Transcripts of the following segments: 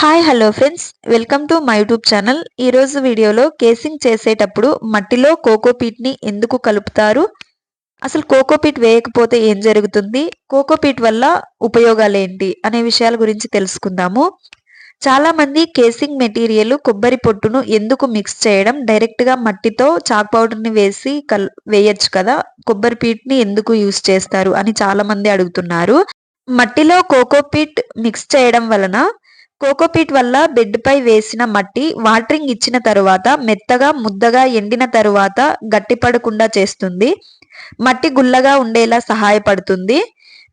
Hi hello friends welcome to my YouTube channel ఈరోజు వీడియోలో casing చేసేటప్పుడు మట్టిలో కోకోపీట్ని ఎందుకు కలుపుతారు? అసలు కోకోపీట్ వేయకపోతే ఏం జరుగుతుంది? కోకోపీట్ వల్ల ఉపయోగాలు ఏంటి? అనే విషయాల గురించి తెలుసుకుందాము. చాలామంది కేసింగ్ మెటీరియల్ కొబ్బరి పొట్టును ఎందుకు మిక్స్ చేయడం? డైరెక్ట్గా మట్టితో చాక్ పౌడర్ని వేసి కల్ వేయచ్చు కదా? కొబ్బరి పీట్ని ఎందుకు యూస్ చేస్తారు? అని చాలామంది అడుగుతున్నారు. మట్టిలో కోకోపీట్ మిక్స్ చేయడం వలన కోకోపీట్ వల్ల బెడ్పై వేసిన మట్టి వాటరింగ్ ఇచ్చిన తరువాత మెత్తగా ముద్దగా ఎండిన తరువాత గట్టిపడకుండా చేస్తుంది. మట్టి గుల్లగా ఉండేలా సహాయపడుతుంది.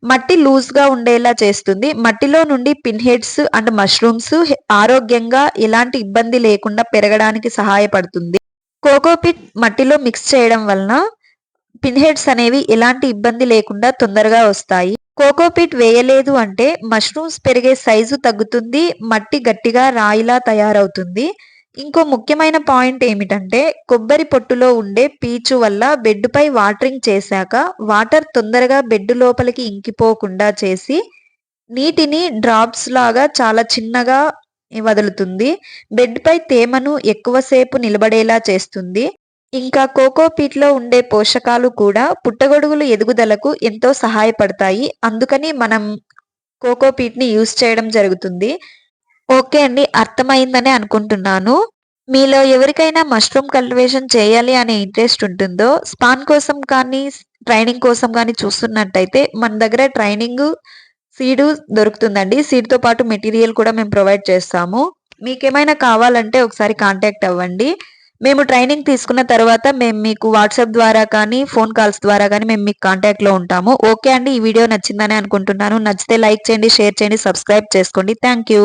మట్టి లూజ్గా ఉండేలా చేస్తుంది. మట్టిలో నుండి పిన్ హెడ్స్ అండ్ మష్రూమ్స్ ఆరోగ్యంగా ఎలాంటి ఇబ్బంది లేకుండా పెరగడానికి సహాయపడుతుంది. కోకోపిట్ మట్టిలో మిక్స్ చేయడం వలన పిన్ హెడ్స్ అనేవి ఎలాంటి ఇబ్బంది లేకుండా తొందరగా వస్తాయి. కోకోపీట్ వేయలేదు అంటే మష్రూమ్స్ పెరిగే సైజు తగ్గుతుంది మట్టి గట్టిగా రాయిలా తయారవుతుంది. ఇంకో ముఖ్యమైన పాయింట్ ఏమిటంటే కొబ్బరి పొట్టులో ఉండే పీచు వల్ల బెడ్డుపై వాటరింగ్ చేశాక వాటర్ తొందరగా బెడ్ లోపలికి ఇంకిపోకుండా చేసి నీటిని డ్రాప్స్ లాగా చాలా చిన్నగా వదులుతుంది. బెడ్పై తేమను ఎక్కువసేపు నిలబడేలా చేస్తుంది. ఇంకా కోకోపీట్లో ఉండే పోషకాలు కూడా పుట్టగొడుగులు ఎదుగుదలకు ఎంతో సహాయపడతాయి. అందుకని మనం కోకోపీట్ని యూస్ చేయడం జరుగుతుంది. ఓకే అండి అర్థమైందని అనుకుంటున్నాను. మీలో ఎవరికైనా మష్రూమ్ కల్టివేషన్ చేయాలి అనే ఇంట్రెస్ట్ ఉంటుందో స్పాన్ కోసం కానీ ట్రైనింగ్ కోసం కానీ చూస్తున్నట్టయితే మన దగ్గర ట్రైనింగ్ సీడు దొరుకుతుందండి. సీడ్తో పాటు మెటీరియల్ కూడా మేము ప్రొవైడ్ చేస్తాము. మీకేమైనా కావాలంటే ఒకసారి కాంటాక్ట్ అవ్వండి. మేము ట్రైనింగ్ తీసుకున్న తర్వాత మేము మీకు వాట్సాప్ ద్వారా కానీ ఫోన్ కాల్స్ ద్వారా కానీ మేము మీకు కాంటాక్ట్లో ఉంటాము. ఓకే అండి ఈ వీడియో నచ్చిందని అనుకుంటున్నాను. నచ్చితే లైక్ చేయండి షేర్ చేయండి సబ్స్క్రైబ్ చేసుకోండి. Thank you